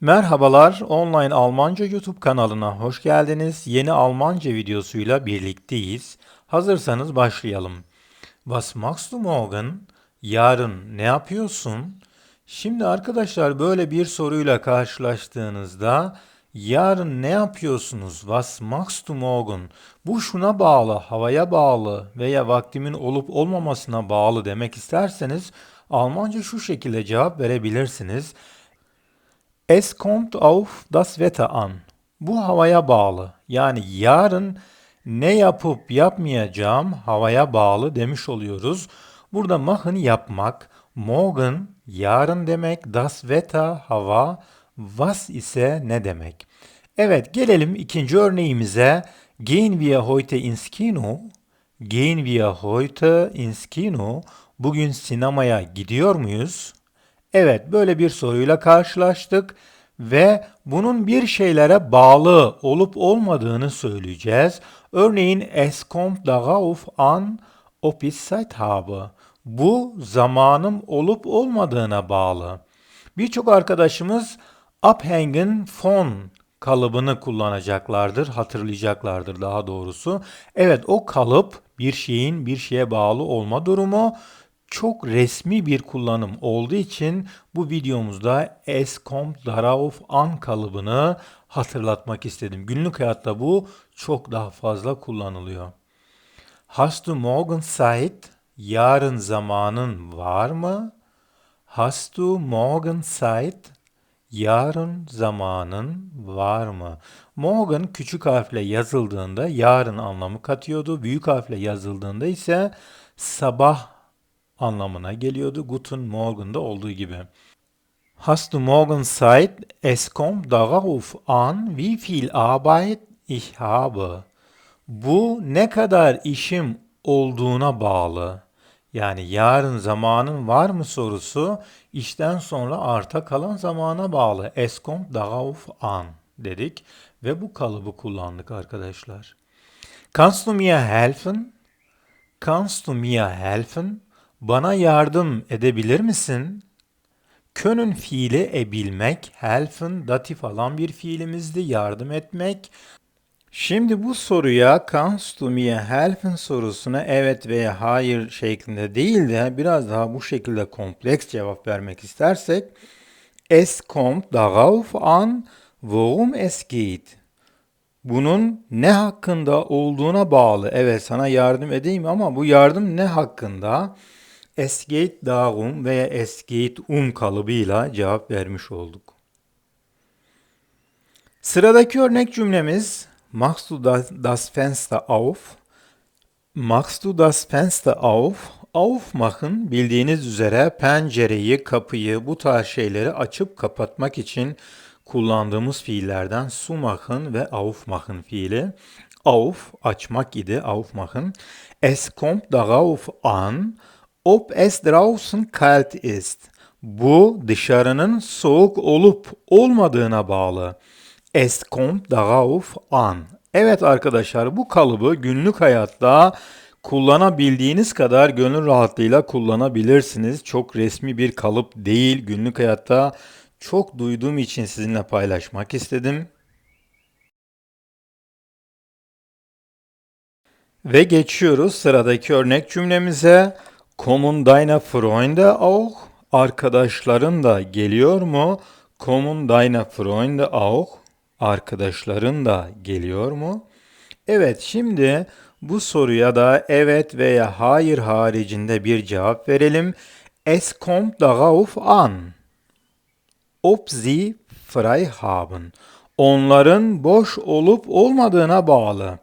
Merhabalar, online Almanca YouTube kanalına hoş geldiniz. Yeni Almanca videosuyla birlikteyiz. Hazırsanız başlayalım. Was machst du morgen? Yarın ne yapıyorsun? Şimdi arkadaşlar böyle bir soruyla karşılaştığınızda yarın ne yapıyorsunuz? Was machst du morgen? Bu şuna bağlı, havaya bağlı veya vaktimin olup olmamasına bağlı demek isterseniz Almanca şu şekilde cevap verebilirsiniz. Es kommt auf das Wetter an. Bu havaya bağlı. Yani yarın ne yapıp yapmayacağım havaya bağlı demiş oluyoruz. Burada machen yapmak, morgen yarın demek, das Wetter hava, was ise ne demek. Evet gelelim ikinci örneğimize. Gehen wir heute ins Kino? Gehen wir heute ins Kino? Bugün sinemaya gidiyor muyuz? Evet, böyle bir soruyla karşılaştık ve bunun bir şeylere bağlı olup olmadığını söyleyeceğiz. Örneğin es kommt darauf an, ob ich Zeit habe. Bu zamanım olup olmadığına bağlı. Birçok arkadaşımız abhängen von kalıbını kullanacaklardır, hatırlayacaklardır daha doğrusu. Evet o kalıp bir şeyin bir şeye bağlı olma durumu çok resmi bir kullanım olduğu için bu videomuzda es kommt darauf an kalıbını hatırlatmak istedim. Günlük hayatta bu çok daha fazla kullanılıyor. Hast du morgen Zeit? Yarın zamanın var mı? Hast du morgen Zeit? Yarın zamanın var mı? Morgen küçük harfle yazıldığında yarın anlamı katıyordu. Büyük harfle yazıldığında ise sabah anlamına geliyordu. Guten Morgen'da olduğu gibi. Hast du morgen Zeit? Es kommt darauf an, wie viel Arbeit ich habe. Bu ne kadar işim olduğuna bağlı. Yani yarın zamanın var mı sorusu işten sonra arta kalan zamana bağlı. Es kommt darauf an dedik ve bu kalıbı kullandık arkadaşlar. Kannst du mir helfen? Kannst du mir helfen? Bana yardım edebilir misin? Können fiili ebilmek, helfen datif alan bir fiilimizdi, yardım etmek. Şimdi bu soruya kannst du mir helfen sorusuna evet veya hayır şeklinde değil de biraz daha bu şekilde kompleks cevap vermek istersek es kommt darauf an worum es geht. Bunun ne hakkında olduğuna bağlı. Evet sana yardım edeyim ama bu yardım ne hakkında? Es geht veya es um kalıbıyla cevap vermiş olduk. Sıradaki örnek cümlemiz Machst du das Fenster auf? Machst du das Fenster auf? Aufmachen bildiğiniz üzere pencereyi, kapıyı, bu tarz şeyleri açıp kapatmak için kullandığımız fiillerden sumachen ve aufmachen fiili. Auf açmak idi, aufmachen. Es kommt darauf an, ob es draußen kalt ist. Bu dışarının soğuk olup olmadığına bağlı. Es kommt darauf an. Evet arkadaşlar bu kalıbı günlük hayatta kullanabildiğiniz kadar gönül rahatlığıyla kullanabilirsiniz. Çok resmi bir kalıp değil. Günlük hayatta çok duyduğum için sizinle paylaşmak istedim. Ve geçiyoruz sıradaki örnek cümlemize. Kommen deine Freunde auch? Arkadaşların da geliyor mu? Kommen deine Freunde auch? Arkadaşların da geliyor mu? Evet, şimdi bu soruya da evet veya hayır haricinde bir cevap verelim. Es kommt darauf an. Ob sie frei haben. Onların boş olup olmadığına bağlı.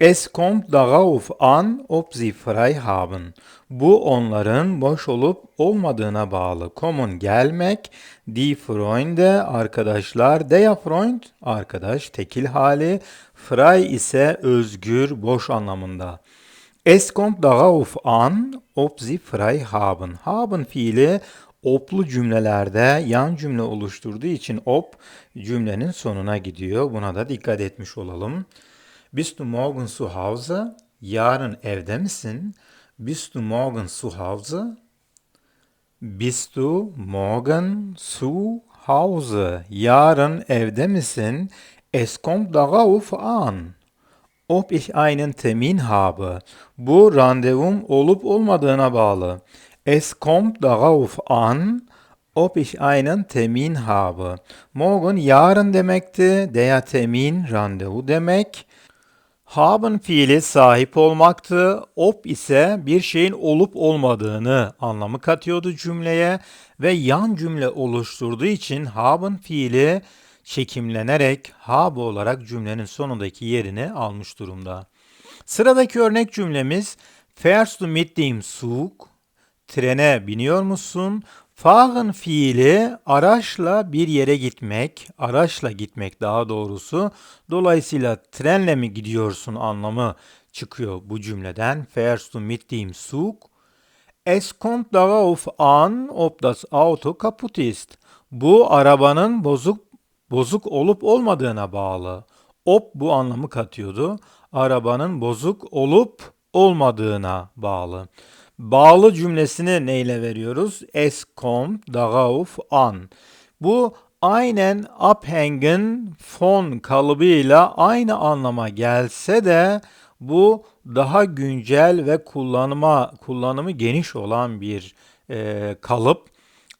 Es kommt darauf an, ob sie frei haben. Bu onların boş olup olmadığına bağlı. Kommen gelmek, die Freunde arkadaşlar, der Freund arkadaş tekil hali, frei ise özgür, boş anlamında. Es kommt darauf an, ob sie frei haben. Haben fiili oplu cümlelerde yan cümle oluşturduğu için op cümlenin sonuna gidiyor. Buna da dikkat etmiş olalım. Bist du morgen zu Hause? Yarın evde misin? Bist du morgen zu Hause? Bist du morgen zu Hause. Yarın evde misin? Es kommt darauf an. Ob ich einen Termin habe. Bu randevum olup olmadığına bağlı. Es kommt darauf an, ob ich einen Termin habe. Morgen yarın demekti. Der Termin randevu demek. Haben fiili sahip olmaktı. Ob ise bir şeyin olup olmadığını anlamı katıyordu cümleye ve yan cümle oluşturduğu için haben fiili çekimlenerek habe olarak cümlenin sonundaki yerini almış durumda. Sıradaki örnek cümlemiz Fährst du mit dem Zug? Trene biniyor musun? Fahren fiili araçla bir yere gitmek, araçla gitmek daha doğrusu. Dolayısıyla trenle mi gidiyorsun anlamı çıkıyor bu cümleden. Fährst du mit dem Zug? Es kommt darauf an, ob das Auto kaputt ist. Bu arabanın bozuk bozuk olup olmadığına bağlı. Ob bu anlamı katıyordu. Arabanın bozuk olup olmadığına bağlı. Bağlı cümlesini neyle veriyoruz? Es kommt darauf an. Bu aynen abhängen von kalıbıyla aynı anlama gelse de bu daha güncel ve kullanıma kullanımı geniş olan bir e, kalıp.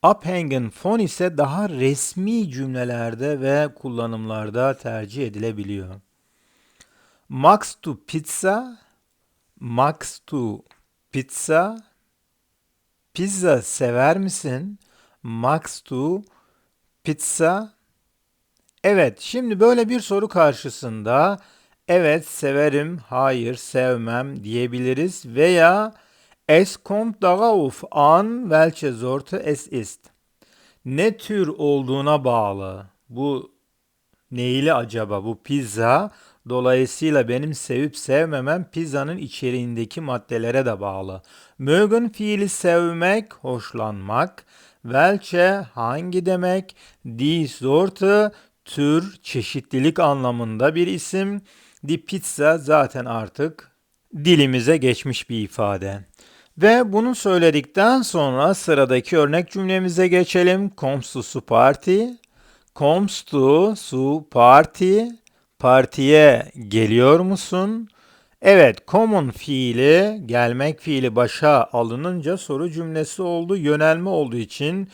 Abhängen von ise daha resmi cümlelerde ve kullanımlarda tercih edilebiliyor. Magst du Pizza? Magst du Pizza? Pizza sever misin? Magst du Pizza? Evet, şimdi böyle bir soru karşısında evet severim, hayır sevmem diyebiliriz veya es kommt darauf an welche Sorte es ist. Ne tür olduğuna bağlı. Bu neyli acaba bu pizza? Dolayısıyla benim sevip sevmemem pizzanın içeriğindeki maddelere de bağlı. Mögen fiili sevmek, hoşlanmak. Welche hangi demek? Die Sorte tür, çeşitlilik anlamında bir isim. Die pizza zaten artık dilimize geçmiş bir ifade. Ve bunu söyledikten sonra sıradaki örnek cümlemize geçelim. Kommst du zu Party? Kommst du zu Party? Partiye geliyor musun? Evet, common fiili, gelmek fiili başa alınınca soru cümlesi oldu. Yönelme olduğu için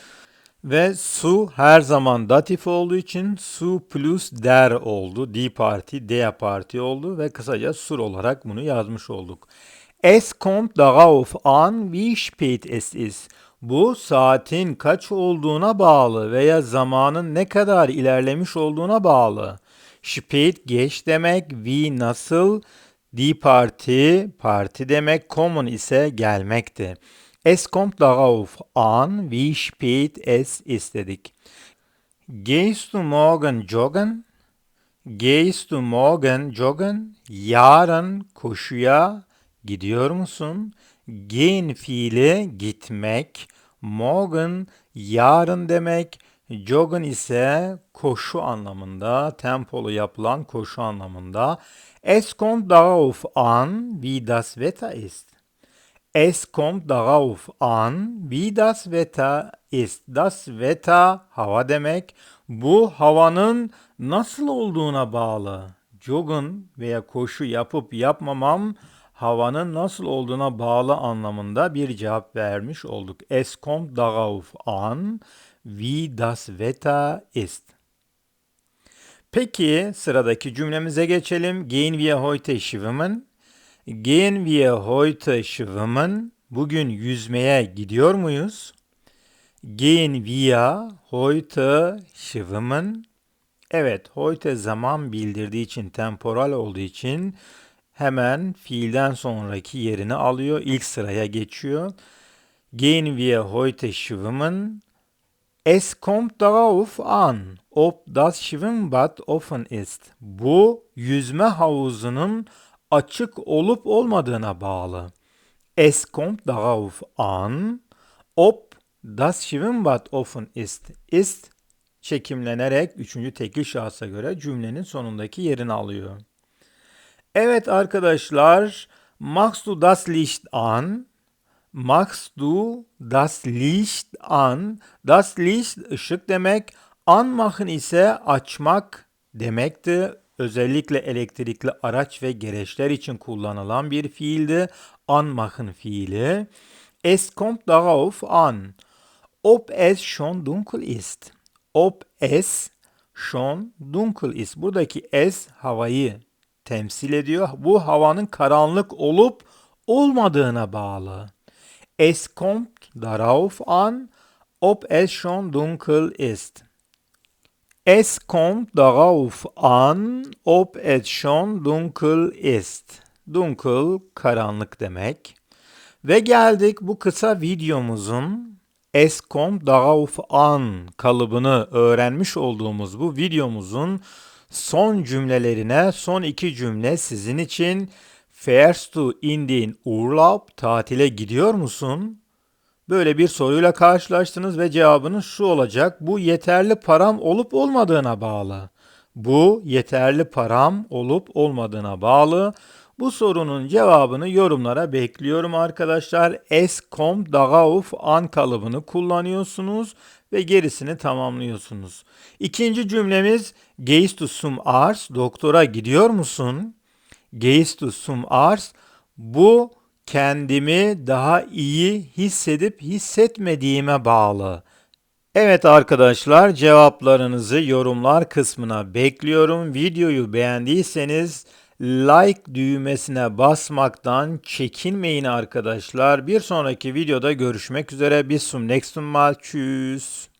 ve su her zaman datif olduğu için su plus der oldu. Die Party, der Party oldu ve kısaca sur olarak bunu yazmış olduk. Es kommt darauf an, wie spät es ist. Bu saatin kaç olduğuna bağlı veya zamanın ne kadar ilerlemiş olduğuna bağlı. Spät geç demek, wie nasıl, die Parti, parti demek, kommen ise gelmekti. Es kommt darauf an, wie spät es ist dedik. Gehst du morgen joggen? Gehst du morgen joggen? Yarın koşuya gidiyor musun? Gehen fiili gitmek, morgen yarın demek, joggen ise koşu anlamında, tempolu yapılan koşu anlamında. Es kommt darauf an, wie das Wetter ist. Es kommt darauf an, wie das Wetter ist. Das Wetter hava demek. Bu havanın nasıl olduğuna bağlı. Joggen veya koşu yapıp yapmamam havanın nasıl olduğuna bağlı anlamında bir cevap vermiş olduk. Es kommt darauf an, wie das Wetter ist. Peki sıradaki cümlemize geçelim. Gehen wir heute schwimmen? Gehen wir heute schwimmen? Bugün yüzmeye gidiyor muyuz? Gehen wir heute schwimmen? Evet, heute zaman bildirdiği için, temporal olduğu için hemen fiilden sonraki yerini alıyor. İlk sıraya geçiyor. Gehen wir heute schwimmen? Es kommt darauf an, ob das Schwimmbad offen ist. Bu yüzme havuzunun açık olup olmadığına bağlı. Es kommt darauf an, ob das Schwimmbad offen ist. Ist çekimlenerek üçüncü tekil şahsa göre cümlenin sonundaki yerini alıyor. Evet arkadaşlar, machst du das Licht an? Machst du das Licht an? Das Licht ışık demek. Anmachen ise açmak demekti. Özellikle elektrikli araç ve gereçler için kullanılan bir fiildi. Anmachen fiili. Es kommt darauf an, ob es schon dunkel ist. Ob es schon dunkel ist. Buradaki es havayı temsil ediyor. Bu havanın karanlık olup olmadığına bağlı. Es kommt darauf an, ob es schon dunkel ist. Es kommt darauf an, ob es schon dunkel ist. Dunkel, karanlık demek. Ve geldik bu kısa videomuzun Es kommt darauf an kalıbını öğrenmiş olduğumuz bu videomuzun son cümlelerine son iki cümle sizin için. Fährst du in den Urlaub? Tatile gidiyor musun? Böyle bir soruyla karşılaştınız ve cevabınız şu olacak. Bu yeterli param olup olmadığına bağlı. Bu yeterli param olup olmadığına bağlı. Bu sorunun cevabını yorumlara bekliyorum arkadaşlar. Es kommt darauf an kalıbını kullanıyorsunuz ve gerisini tamamlıyorsunuz. İkinci cümlemiz Gehst du zum Arzt? Doktora gidiyor musun? Gehst du zum Arzt? Bu kendimi daha iyi hissedip hissetmediğime bağlı. Evet arkadaşlar cevaplarınızı yorumlar kısmına bekliyorum. Videoyu beğendiyseniz like düğmesine basmaktan çekinmeyin arkadaşlar. Bir sonraki videoda görüşmek üzere. Bis zum nächsten.